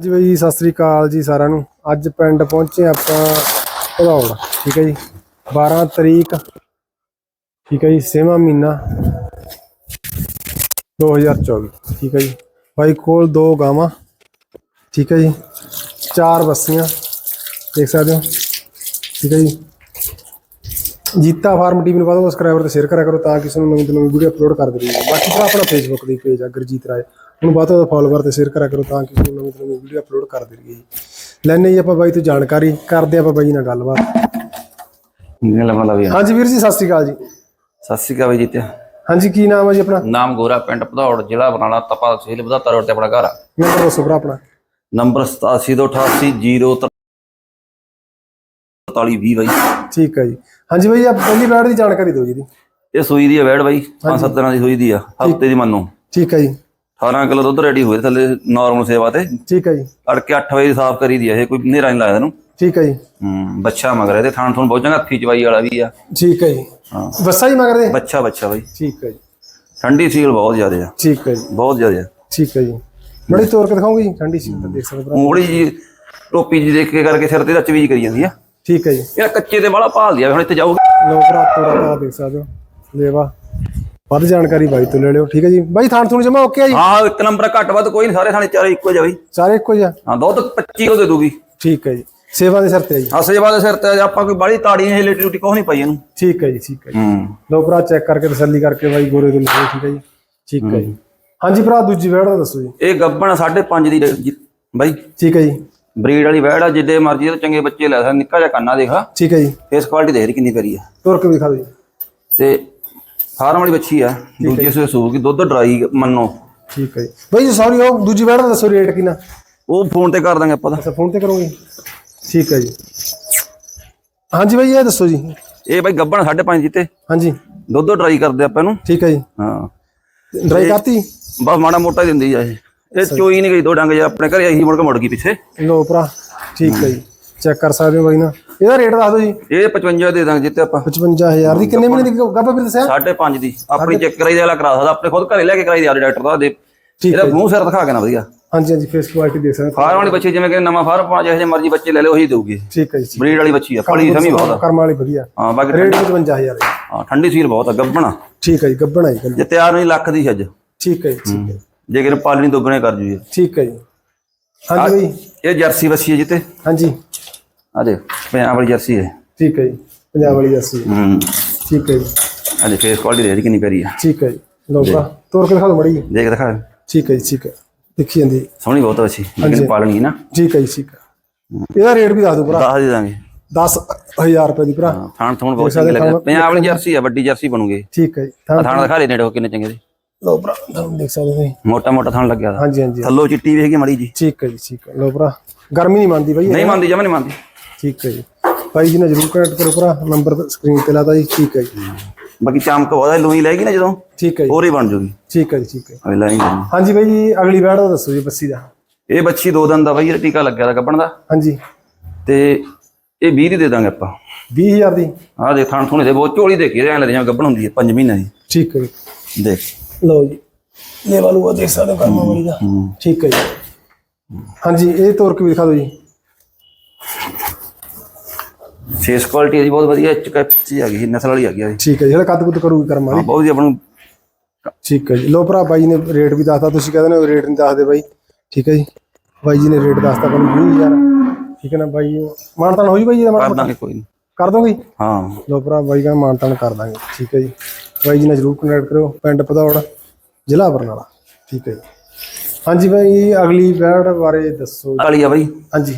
ਜੀ ਬਾਈ ਜੀ, ਸਤਿ ਸ੍ਰੀ ਅਕਾਲ ਜੀ ਸਾਰਿਆਂ ਨੂੰ। ਅੱਜ ਪਿੰਡ ਪਹੁੰਚੇ ਆਪਾਂ ਭਦੌੜ ਠੀਕ ਹੈ ਜੀ? 12 ਤਰੀਕ ਠੀਕ ਹੈ ਜੀ ਛੇਵਾਂ ਮਹੀਨਾ 2024 ਠੀਕ ਹੈ ਜੀ? ਬਾਈ ਕੋਲ ਦੋ ਗਾਵਾਂ ਠੀਕ ਹੈ ਜੀ? ਚਾਰ ਬੱਸੀਆਂ ਦੇਖ ਸਕਦੇ ਹੋ? ਠੀਕ ਹੈ ਜੀ? ਜੀਤਾ ਫਾਰਮ ਟੀਮ ਨੂੰ ਵਧੋ ਸਬਸਕ੍ਰਾਈਬਰ ਤੇ ਸ਼ੇਅਰ ਕਰਿਆ ਕਰੋ ਤਾਂ ਕਿ ਸਾਨੂੰ ਨਵੀਂ ਤੋਂ ਨਵੀਂ ਵੀਡੀਓ ਅਪਲੋਡ ਕਰ ਦੇਈਏ ਬਾਕੀ ਭਰਾ ਆਪਣਾ ਫੇਸਬੁੱਕ ਦੀ ਪੇਜ ਆ ਗੁਰਜੀਤ ਰਾਏ। ਉਹਨੂੰ ਬਾਅਦ ਤੋਂ ਫੋਲੋਵਰ ਤੇ ਸ਼ੇਅਰ ਕਰਿਆ ਕਰੋ ਤਾਂ ਕਿ ਸਾਨੂੰ ਨਵੀਂ ਤੋਂ ਨਵੀਂ ਵੀਡੀਓ ਅਪਲੋਡ ਕਰ ਦੇਈਏ ਲੈਣੇ ਜੀ ਆਪਾਂ ਬਾਈ ਤੋਂ ਜਾਣਕਾਰੀ ਕਰਦੇ ਆਪਾਂ ਬਾਈ ਨਾਲ ਗੱਲਬਾਤ। ਨੀਲਾ ਮਲਾ ਵੀ ਆ। ਹਾਂਜੀ ਵੀਰ ਜੀ ਸਤਿ ਸ਼੍ਰੀ ਅਕਾਲ ਜੀ। ਸਤਿ ਸ਼੍ਰੀ ਅਕਾਲ ਬਾਈ ਜੀਤਿਆ। ਹਾਂਜੀ ਕੀ ਨਾਮ ਹੈ ਜੀ ਆਪਣਾ? ਨਾਮ ਗੋਰਾ ਪਿੰਡ ਭਦੌੜ ਜ਼ਿਲ੍ਹਾ ਬਰਨਾਲਾ ਤਪਾ ਤਹਿਸੀਲ ਬਧਾਤਾ ਰੋਡ ਤੇ ਆਪਣਾ ਘਰ ਆ। ਨੰਬਰ ਦੱਸੋ ਭਰਾ ਆਪਣਾ। ਨੰਬਰ 8728004320 ਬਾਈ। ਠੀਕ ਹੈ ਜੀ। ਹਾਂਜੀ ਬਾਈ ਆਪ ਪਹਿਲੀ ਵਾਰ ਦੀ ਜਾਣਕਾਰੀ ਦਿਓ ਜੀ ਦੀ। ਇਹ ਸੂਈ ਦੀ ਆ ਵੈੜ ਬਾਈ ਪੰਜ ਸੱਤ ਦਿਨਾਂ ਦੀ ਸੂਈ ਦੀ ਆ ਹਫ਼ਤੇ ਦੀ ਮੰਨੋ। ਠੀਕ ਹੈ ਜੀ। 18 ਕਿਲੋ ਦੁੱਧ ਰੈਡੀ ਹੋਏ ਥੱਲੇ ਨਾਰਮਲ ਸੇਵਾ ਤੇ। ਠੀਕ ਹੈ ਜੀ। ਅੜਕੇ 8 ਵਜੇ ਸਾਫ਼ ਕਰੀ ਦੀ ਆ ਇਹ ਕੋਈ ਹਨੇਰਾ ਨਹੀਂ ਲਾਇਆ ਇਹਨੂੰ। ਠੀਕ ਹੈ ਜੀ। ਹੂੰ ਬੱਚਾ ਮਗਰ ਇਹਦੇ ਥਾਣ ਥਣ ਬਹੁਤ ਚੰਗਾ ਹੱਥੀ ਚਵਾਈ ਵਾਲਾ ਵੀ ਆ। ਠੀਕ ਹੈ ਜੀ। ਹਾਂ। ਬੱਸਾ ਹੀ ਮਗਰ ਦੇ? ਬੱਚਾ ਬੱਚਾ ਬਾਈ। ਠੀਕ ਹੈ ਜੀ। ਠੰਡੀ ਸੀਲ ਬਹੁਤ ਜ਼ਿਆਦਾ ਆ। ਠੀਕ ਹੈ ਜੀ। ਬਹੁਤ ਜ਼ਿਆਦਾ ਆ। ਠੀਕ ਹੈ ਜੀ। ਬੜੀ ਤੋਰ ਕੇ ਦਿਖਾਉਂਗੀ ਜੀ ਠੰਡੀ ਸੀ ਤਾਂ ਦੇਖ ਸਕਦੇ ਭਰਾ। ਮੂੜੀ ਜੀ ਟੋਪੀ ਜੀ ਦੇਖ ਕੇ ਕਰਕੇ ਸਿਰ ਤੇ ਰੱਚ ਵੀ ਕਰੀ ਜਾਂਦੀ ਆ। ਠੀਕ ਹੈ ਜੀ। ਇਹ ਕੱਚੇ ਤੇ ਬਾਲਾ ਭਾਲਦੀ ਆ ਹੁਣ ਇੱਥੇ ਜਾਊਗੀ। ਲੋ ਭਰਾ ਤੋਰਾ ਭਰਾ ਦੇਖ ਸਕਦੇ ਹੋ ਲੇਵਾ। ਵੱਧ ਜਾਣਕਾਰੀ ਬਾਈ ਤੋਂ ਲੈ ਲਿਓ। ਠੀਕ ਹੈ ਜੀ। ਬਾਈ ਥਾਣ ਥੂਣ ਜਮਾ ਓਕੇ ਆ ਜੀ? ਹਾਂ ਇੱਕ ਨੰਬਰ ਘੱਟ ਵੱਧ ਕੋਈ ਨਹੀਂ ਸਾਰੇ ਥਾਣੇ ਚਾਰੇ ਇੱਕੋ ਜਿਹਾ ਬਈ। ਸਾਰੇ ਇੱਕੋ ਜਿਹਾ ਹਾਂ ਦੁੱਧ 25 ਕਿਲੋ ਦੇ ਦੂਗੀ। ਠੀਕ ਹੈ ਜੀ। ਸੇਵਾ ਦੇ ਸਿਰ ਤੇ ਆ ਜੀ। ਹਾਂ ਸੇਵਾ ਦੇ ਸਿਰ ਤੇ ਆਪਾਂ ਕੋਈ ਬਾਲੀ ਤਾੜੀ ਨਹੀਂ ਲੇਟੀ ਲੂਟੀ ਕੁਛ ਨਹੀਂ ਪਾਈ ਇਹਨੂੰ। ਠੀਕ ਹੈ ਜੀ ਠੀਕ ਹੈ ਜੀ। ਹੂੰ। ਲੋ ਭਰਾ ਚੈੱਕ ਕਰਕੇ ਤਸੱਲੀ ਕਰਕੇ ਬਾਈ ਗੋਰੇ ਤੋਂ ਲਿਖੋ ਠੀਕ ਹੈ ਜੀ। ਠੀਕ ਹੈ ਜੀ। ਹਾਂਜੀ ਭਰਾ ਦੂਜੀ ਵੈੜ ਦਾ ਦੱਸੋ ਜੀ। ਇਹ ਗੱਬਣ 5.5 ਦੀ ਬਾਈ। ਠੀਕ ਹੈ ਜੀ। ਬਰੀਡ ਵਾਲੀ ਵੈੜ ਆ ਜਿੱਦੇ ਮਰਜ਼ੀ ਤੇ ਚੰਗੇ ਬੱਚੇ ਲੈ ਸਕਦਾ ਨਿੱਕਾ ਜਿਹਾ ਕੰਨਾ ਦੇਖਾ। ਠੀਕ ਹੈ ਜੀ। ਫੇਸ ਕੁਆਲਿਟੀ ਦੇਖ ਕਿੰਨੀ ਪਿਆਰੀ ਆ। ਤੁਰ ਕੇ ਜੀ ਤੇ ਫਾਰਮ ਵਾਲੀ ਬੱਚੀ ਆ ਦੂਜੀ ਸੂਏ ਸੂਗੀ ਦੁੱਧ ਡਰਾਈ ਮੰਨੋ। ਠੀਕ ਹੈ ਬਾਈ ਜੀ ਸੌਰੀ ਉਹ ਦੂਜੀ ਵੈੜ ਦਾ ਦੱਸੋ ਰੇਟ ਕਿੰਨਾ? ਉਹ ਫੋਨ ਤੇ ਕਰ ਦਾਂਗੇ ਆਪਾਂ ਅੱਛਾ ਫੋਨ ਤੇ ਕਰੋਗੇ? ਠੀਕ ਹੈ ਜੀ। ਹਾਂਜੀ ਬਾਈ ਇਹ ਦੱਸੋ ਜੀ। ਇਹ ਬਾਈ ਗੱਬਣ 5.5 ਜਿੱਤੇ। ਹਾਂਜੀ। ਦੁੱਧ ਡਰਾਈ ਕਰਦੇ ਆਪਾਂ ਇਹਨੂੰ। ਠੀਕ ਹੈ ਜੀ। ਹਾਂ। ਡਰਾਈ ਕਰਤੀ? ਬਸ ਮਾੜਾ ਮੋਟਾ ਹੀ ਦਿੰਦੀ ਆ ਇਹ। ਇਹ ਚੋਈ ਨਹੀਂ ਗਈ ਦੋ ਡੰਗ ਜੇ ਆਪਣੇ ਘਰੇ ਸੀ, ਮੁੜ ਕੇ ਮੁੜ ਗਈ ਪਿੱਛੇ। ਲੋ ਭਰਾ ਠੀਕ ਹੈ ਜੀ। ਚੈੱਕ ਕਰ ਸਕਦੇ ਹੋ ਬਾਈ ਨਾ ਇਹਦਾ ਰੇਟ ਦੱਸ ਦਿਓ ਜੀ। ਇਹ 55 ਦੇ ਦਾਂਗੇ ਜਿੱਤੇ ਆਪਾਂ। 55000 ਦੀ। ਕਿੰਨੇ ਮਹੀਨੇ ਦੀ ਗੱਭਾ ਫਿਰ ਦੱਸਿਆ? ਸਾਢੇ ਪੰਜ ਦੀ। ਆਪਣੀ ਚੈੱਕ ਕਰਾਈ ਦੇ ਵਾਲਾ ਕਰਾ ਸਕਦਾ ਆਪਣੇ ਖੁਦ ਘਰੇ ਲੈ ਕੇ ਕਰਾਈ ਦੇ ਆ ਡਾਕਟਰ ਦਾ ਦੇ। ਇਹਦਾ ਮੂੰਹ ਸਿਰ ਦਿਖਾ ਕੇ ਨਾ ਵਧੀਆ। ਹਾਂਜੀ ਹਾਂਜੀ ਫੇਸ ਕੁਆਲਿਟੀ ਦੇਖ ਸਕਦੇ ਹੋ। ਫਾਰਮ ਵਾਲੀ ਬੱਚੀ ਜਿਵੇਂ ਕਿ ਨਵਾਂ ਫਾਰਮ ਪਾ ਜਿਹੇ ਜਿਹੇ ਮਰਜ਼ੀ ਬੱਚੇ ਲੈ ਲਓ ਉਹੀ ਦੇਊਗੀ। ਠੀਕ ਹੈ ਜੀ ਬਰੀਡ ਵਾਲੀ ਬੱਚੀ ਆ ਫੜੀ ਸਮੀ ਬਹੁਤ ਆ। ਕਰਮ ਵਾਲੀ ਵਧੀਆ। ਹਾਂ ਬਾਕੀ ਰੇਟ 55000 ਹੈ। ਹਾਂ ਠੰਡੀ ਸੀਲ ਬਹੁਤ ਆ ਗੱਬਣਾ। ਠੀਕ ਹੈ ਜੀ ਗੱਭਣਾ ਜੀ ਜੇ ਤਿਆਰ ਨਹੀਂ ਲੱਖ ਦੀ ਛੱਜ ਠੀਕ ਹੈ ਜੀ ਠੀਕ ਹੈ। ਜੇ ਕਿ ਪਾਲਣੀ ਦੁੱਗਣੇ ਕਰ ਜੂਏ। ਠੀਕ ਹੈ ਜੀ। ਹਾਂਜੀ ਬਾਈ। ਇਹ ਜਰਸੀ ਬੱਚੀ ਹੈ ਜਿੱਤੇ ਹਾਂਜੀ। ਆ ਦੇ ਪੰਜਾਬ ਵਾਲੀ ਜਰਸੀ ਹੈ। ਠੀਕ ਹੈ ਜੀ ਪੰਜਾਬ ਵਾਲੀ ਜੱਸੀ ਹੂੰ। ਠੀਕ ਹੈ ਜੀ। ਆ ਦੇ ਫੇਸ ਕੁਆਲਿਟੀ ਦੇਖ ਕਿੰਨੀ ਪਿਆਰੀ ਆ। ਠੀਕ ਹੈ ਜੀ। ਲੋ ਭਰਾ ਤੋਰ ਕੇ ਦਿਖਾ ਦਿਓ ਮੜੀ ਦੇਖ ਦਿਖਾ ਠੀਕ ਹੈ ਜੀ ਠੀਕ ਹੈ। ਦੇਖੀ ਜਾਂਦੀ ਹੈ। ਸੋਹਣੀ ਬਹੁਤ ਬੱਚੀ ਲੇਕਿਨ ਪਾਲਣੀ ਨਾ। ਠੀਕ ਹੈ ਜੀ ਠੀਕ ਹੈ। ਇਹਦਾ ਰੇਟ ਵੀ ਦੱਸ ਦਿਓ ਭਰਾ। ਦੱਸ ਦੇ ਦਾਂਗੇ 10000 ਰੁਪਏ ਦੀ ਭਰਾ। ਥਾਣ ਥੂਣ ਬਹੁਤ ਚੰਗੇ ਲੱਗਦੇ ਪੰਜਾਬ ਵਾਲੀ ਜਰਸੀ ਆ ਵੱਡੀ ਜਰਸੀ ਬਣੂਗੀ। ਠੀਕ ਹੈ ਜੀ ਥਾਣ ਦਿਖਾ ਦੇ ਨੇੜੇ ਕਿੰਨੇ ਚੰਗੇ ਦੇ ਲੋ ਭਰਾ ਤੁਹਾਨੂੰ ਦੇਖ ਸਕਦੇ ਹੋ ਤੁਸੀਂ। ਮੋਟਾ ਮੋਟਾ ਥਾਣ ਲੱਗਿਆ ਦਾ ਹਾਂਜੀ ਹਾਂਜੀ। ਥੱਲੋ ਚਿੱਟੀ ਵੇਖੀ ਮੜੀ ਜੀ। ਠੀਕ ਹੈ ਜੀ ਠੀਕ ਹੈ। ਲੋ ਭਰਾ ਗਰਮੀ ਨਹੀਂ ਮੰਨਦੀ ਬਾਈ। ਨਹੀਂ ਮੰਨਦੀ ਜਮਾ ਨਹੀਂ ਮੰਨਦੀ। ਠੀਕ ਹੈ ਜੀ। ਭਾਈ ਜੀ ਨੇ ਜਰੂਰ ਕਨੈਕਟ ਕਰੋ ਭਰਾ ਨੰਬਰ ਸਕਰੀਨ ਤੇ ਲਾਤਾ ਜੀ। ਠੀਕ ਹੈ ਜੀ। ਬਾਕੀ ਚਮਕ ਉਹਦਾ ਲੋਈ ਲੈਗੀ ਨਾ ਜਦੋਂ। ਠੀਕ ਹੈ ਜੀ। ਹੋਰ ਹੀ ਬਣ ਜੂਗੀ। ਠੀਕ ਹੈ ਜੀ ਠੀਕ ਹੈ। ਅਗਲਾ ਹੀ ਕਰਨੀ। ਹਾਂਜੀ ਬਾਈ ਜੀ ਅਗਲੀ ਵੈੜ ਦਾ ਦੱਸੋ ਜੀ ਬੱਸੀ ਦਾ। ਇਹ ਬੱਚੀ ਦੋ ਦਿਨ ਦਾ ਬਾਈ ਇਹ ਟੀਕਾ ਲੱਗਿਆ ਦਾ ਗੱਬਣ ਦਾ। ਹਾਂਜੀ। ਤੇ ਇਹ 20 ਦੀ ਦੇ ਦਾਂਗੇ ਆਪਾਂ। 20000 ਦੀ। ਆਹ ਦੇਖ ਥਾਣ ਥੁਣੇ ਦੇ ਬਹੁਤ ਝੋਲੀ ਦੇਖੀ ਐ ਲੱਗਦੀ ਜਿਵੇਂ ਗੱਬਣ ਹੁੰਦੀ ਹੈ 5 ਮਹੀਨਿਆਂ ਦੀ। ਠੀਕ ਹੈ ਦੇਖ। ਲਓ ਜੀ। ਲੈ ਵਾਲੂ ਦੇਖ ਸਕਦੇ ਹੋ ਕਰਮਾ ਵਾਲੀ ਦਾ। ਠੀਕ ਹੈ ਜੀ। ਹਾਂਜੀ ਇਹ ਤੋਰ ਕੇ ਵੀ ਦਿਖਾ ਦਿਓ ਜੀ। ਫੇਸ ਕੁਆਲਿਟੀ ਇਹਦੀ ਬਹੁਤ ਵਧੀਆ ਚੀ ਆ ਗਈ ਨਸਲ ਵਾਲੀ ਆ ਗਈ। ਠੀਕ ਹੈ ਜੀ ਜਿਹੜਾ ਕੱਦ ਕੁੱਦ ਕਰੂਗੀ ਕਰਮ ਵਾਲੀ ਬਹੁਤ ਵਧੀਆ ਆਪਾਂ ਨੂੰ ਠੀਕ ਹੈ ਜੀ। ਲੋ ਭਰਾ ਬਾਈ ਨੇ ਰੇਟ ਵੀ ਦੱਸਤਾ ਤੁਸੀਂ ਕਹਿੰਦੇ ਨੇ ਰੇਟ ਨਹੀਂ ਦੱਸਦੇ ਬਾਈ। ਠੀਕ ਹੈ ਜੀ। ਬਾਈ ਜੀ ਨੇ ਰੇਟ ਦੱਸਤਾ ਤੁਹਾਨੂੰ 20000 ਠੀਕ ਹੈ ਨਾ ਬਾਈ ਮਾਨਤਾਨ ਹੋ ਜੀ ਬਾਈ ਜੀ ਦਾ ਦਾਂਗੇ ਕੋਈ ਨਹੀਂ। ਕਰ ਦੋਗੇ? ਜੀ? ਹਾਂ। ਲੋ ਭਰਾ ਬਾਈ ਦਾ ਮਾਨਤਾਨ ਕਰ ਦਾਂਗੇ। ਠੀਕ ਹੈ ਜੀ। ਬਾਈ ਜੀ ਨਾਲ ਜਰੂਰ ਕੰਟੈਕਟ ਕਰਿਓ ਪਿੰਡ ਪਧੌੜ ਜ਼ਿਲ੍ਹਾ ਬਰਨਾਲਾ। ਠੀਕ ਹੈ ਜੀ। ਹਾਂਜੀ ਬਾਈ ਅਗਲੀ ਬੈਡ ਬਾਰੇ ਦੱਸੋ ਕਾਲੀ ਆ ਬਾਈ। ਹਾਂਜੀ।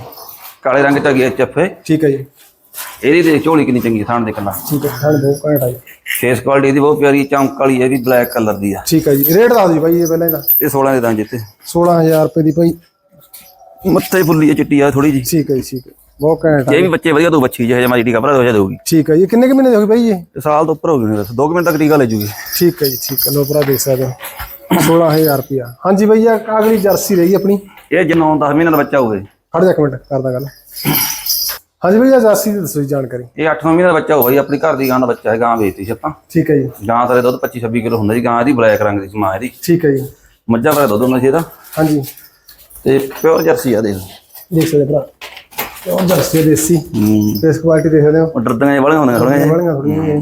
ਕਾਲੇ ਰੰਗ ਚ ਗਿਆ ਚੱਫੇ ਠੀਕ ਹੈ ਜੀ। ਇਹਦੀ ਦੇਖ ਝੋਲੀ ਕਿੰਨੀ ਚੰਗੀ ਥਾਣ ਦੇ ਕੱਲਾ ਠੀਕ ਹੈ ਸਾਨੂੰ ਬਹੁਤ ਘੈਂਟ ਆ ਜੀ। ਫੇਸ ਕੁਆਲਿਟੀ ਇਹਦੀ ਬਹੁਤ ਪਿਆਰੀ ਚਮਕ ਵਾਲੀ ਹੈ ਵੀ ਬਲੈਕ ਕਲਰ ਦੀ ਆ। ਠੀਕ ਹੈ ਜੀ। ਰੇਟ ਦੱਸ ਦਿਓ ਬਾਈ ਇਹ ਪਹਿਲਾਂ ਇਹਦਾ। ਇਹ 16 ਦੇ ਦਾਂ ਜਿੱਤੇ 16000 ਰੁਪਏ ਦੀ ਭਾਈ ਮੱਥੇ ਫੁੱਲੀ ਚਿੱਟੀ ਆ ਥੋੜੀ ਜੀ ਠੀਕ ਹੈ ਜੀ ਠੀਕ ਹੈ। ਬਹੁਤ ਘੈਂਟ ਆ ਇਹ ਵੀ ਬੱਚੇ ਵਧੀਆ ਤੋਂ ਬੱਚੀ ਜਿਹੇ ਮਾਰੀ ਟੀਕਾ ਭਰਾ ਦੋ ਦੇਊਗੀ। ਠੀਕ ਹੈ ਜੀ। ਕਿੰਨੇ ਕੁ ਮਹੀਨੇ ਦੀ ਹੋ ਗਈ ਬਾਈ ਇਹ ਤੇ ਸਾਲ ਤੋਂ ਉੱਪਰ ਹੋ ਗਏ ਨੇ ਬਸ। 2 ਮਿੰਟ ਤੱਕ ਟੀਕਾ ਲੈ ਜੂਗੀ। ਠੀਕ ਹੈ ਜੀ ਠੀਕ ਹੈ ਲੋ ਭਰਾ ਦੇਖ ਸਕਦੇ ਹੋ। 16000 ਰੁਪਿਆ ਹਾਂਜੀ ਭਈਆ ਅਗਲੀ ਜਰਸੀ ਰਹੀ ਆਪਣੀ। ਇਹ ਜਨੋਂ 10 ਮਹੀਨੇ ਦਾ ਬੱਚਾ ਹੋਵੇ। ਖੜ ਜਾ ਇੱਕ ਮਿੰਟ ਕਰਦਾ ਗੱਲ। ਹਾਂਜੀ ਭਈਆ ਜਰਸੀ ਦੀ ਦੱਸੋ ਜੀ ਜਾਣਕਾਰੀ। ਇਹ 8 ਮਹੀਨੇ ਦਾ ਬੱਚਾ ਹੋਵੇ ਜੀ ਆਪਣੀ ਘਰ ਦੀ ਗਾਂ ਦਾ ਬੱਚਾ ਹੈ ਗਾਂ ਵੇਚਤੀ ਸੀ ਆਪਾਂ। ਠੀਕ ਹੈ ਜੀ। ਗਾਂ ਤੇਰੇ ਦੁੱਧ 25 26 ਕਿਲੋ ਹੁੰਦਾ ਜੀ ਗਾਂ ਦੀ ਬਲੈਕ ਰੰਗ ਦੀ ਮਾਂ ਇਹਦੀ। ਠੀਕ ਹੈ ਜੀ। ਮੱਝਾਂ ਦਾ ਦੁੱਧ ਹੁੰਦਾ ਸੀ ਇਹਦਾ। ਹਾਂਜੀ। ਤੇ ਪਿਓਰ ਜਰਸੀ ਆ ਦੇਖ ਦੇਖ ਸਕਦੇ ਭਰਾ। ਉਹ ਦੇਸੀ? ਹੂੰ। ਫੇਸ ਕੁਆਲਿਟੀ ਦੇਖ ਸਕਦੇ ਹੋ? ਉਹ ਡਰਦੀਆਂ ਵਾਲੇ ਹੁੰਦੇ ਥੋੜੇ ਵਾਲੀਆਂ ਥੋੜੀਆਂ ਜਿਹੀਆਂ।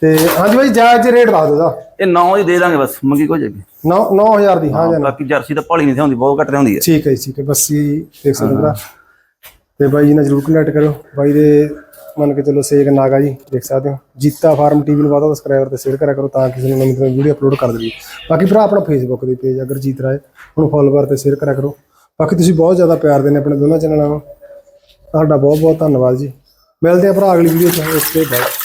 ਤੇ ਹਾਂਜੀ ਬਾਈ ਜਾਇਜ਼ ਰੇਟ ਦੱਸ ਦਿਓ ਦਾ ਇਹ 9 ਦੀ ਦੇ ਦਾਂਗੇ ਬਸ ਮੰਗੀ ਕੋਈ ਜੱਗੇ 9 9000 ਦੀ ਹਾਂ ਜਾਂ ਬਾਕੀ ਜਰਸੀ ਤਾਂ ਭਾਲੀ ਨਹੀਂ ਹੁੰਦੀ ਬਹੁਤ ਘੱਟ ਹੁੰਦੀ ਹੈ। ਠੀਕ ਹੈ ਜੀ, ਠੀਕ ਹੈ ਬਸ ਇਹ ਦੇਖ ਸਕਦੇ ਹੋ ਤੇ ਬਾਈ ਜੀ ਨਾਲ ਜਰੂਰ ਕੰਟੈਕਟ ਕਰੋ। ਬਾਈ ਦੇ ਮੰਨ ਕੇ ਚਲੋ ਸੇਕ ਨਾਗਾ ਜੀ ਦੇਖ ਸਕਦੇ ਹੋ। ਜੀਤਾ ਫਾਰਮ ਟੀਵੀ ਨੂੰ ਵਾਦਾ ਸਬਸਕ੍ਰਾਈਬਰ ਤੇ ਸ਼ੇਅਰ ਕਰਿਆ ਕਰੋ ਤਾਂ ਕਿਸੇ ਨੂੰ ਨਵੀਂ ਨਵੀਂ ਵੀਡੀਓ ਅਪਲੋਡ ਕਰ ਦਈਏ। ਬਾਕੀ ਭਰਾ ਆਪਣਾ ਫੇਸਬੁੱਕ ਦੇ ਪੇਜ ਅਗਰ ਜੀਤ ਰਾਏ ਉਹਨੂੰ ਫੋਲੋਵਰ ਤੇ ਸ਼ੇਅਰ ਕਰਿਆ ਕਰੋ। ਬਾਕੀ ਤੁਸੀਂ ਬਹੁਤ ਜ਼ਿਆਦਾ ਪਿਆਰ ਦਿੰਦੇ ਆਪਣੇ ਦੋਨਾਂ ਚੈਨਲਾਂ ਨੂੰ। ਤੁਹਾਡਾ ਬਹੁਤ ਬਹੁਤ ਧੰਨਵਾਦ ਜੀ। ਮਿਲਦੇ ਆ ਭਰਾ ਅਗਲੀ ਵੀਡੀਓ ਚ। Okay bye.